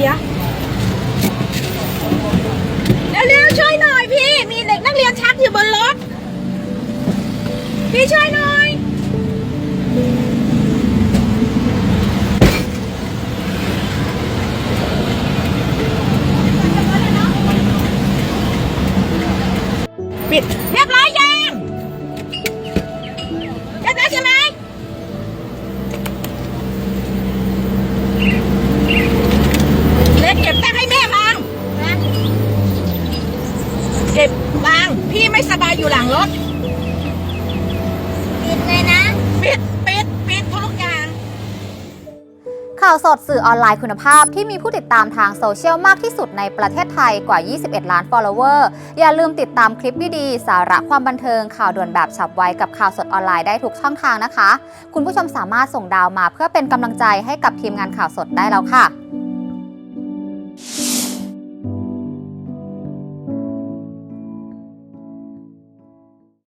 เดี๋ยวเร็วๆช่วยหน่อยพี่ มีเด็กนักเรียนชักอยู่บนรถ พี่ช่วยหน่อยปิดเรียบร้อย เก็บวาง พี่ไม่สบายอยู่หลังรถ ปิดเลยนะ ปิด ปิด ปิดทุกอย่าง ข่าวสดสื่อออนไลน์คุณภาพที่มีผู้ติดตามทางโซเชียลมากที่สุดในประเทศไทยกว่า 21 ล้าน follower อย่าลืมติดตามคลิปดีๆ สาระความบันเทิง ข่าวด่วนแบบฉับไวกับข่าวสดออนไลน์ได้ทุกช่องทางนะคะ คุณผู้ชมสามารถส่งดาวมาเพื่อเป็นกำลังใจให้กับทีมงานข่าวสดได้แล้วค่ะ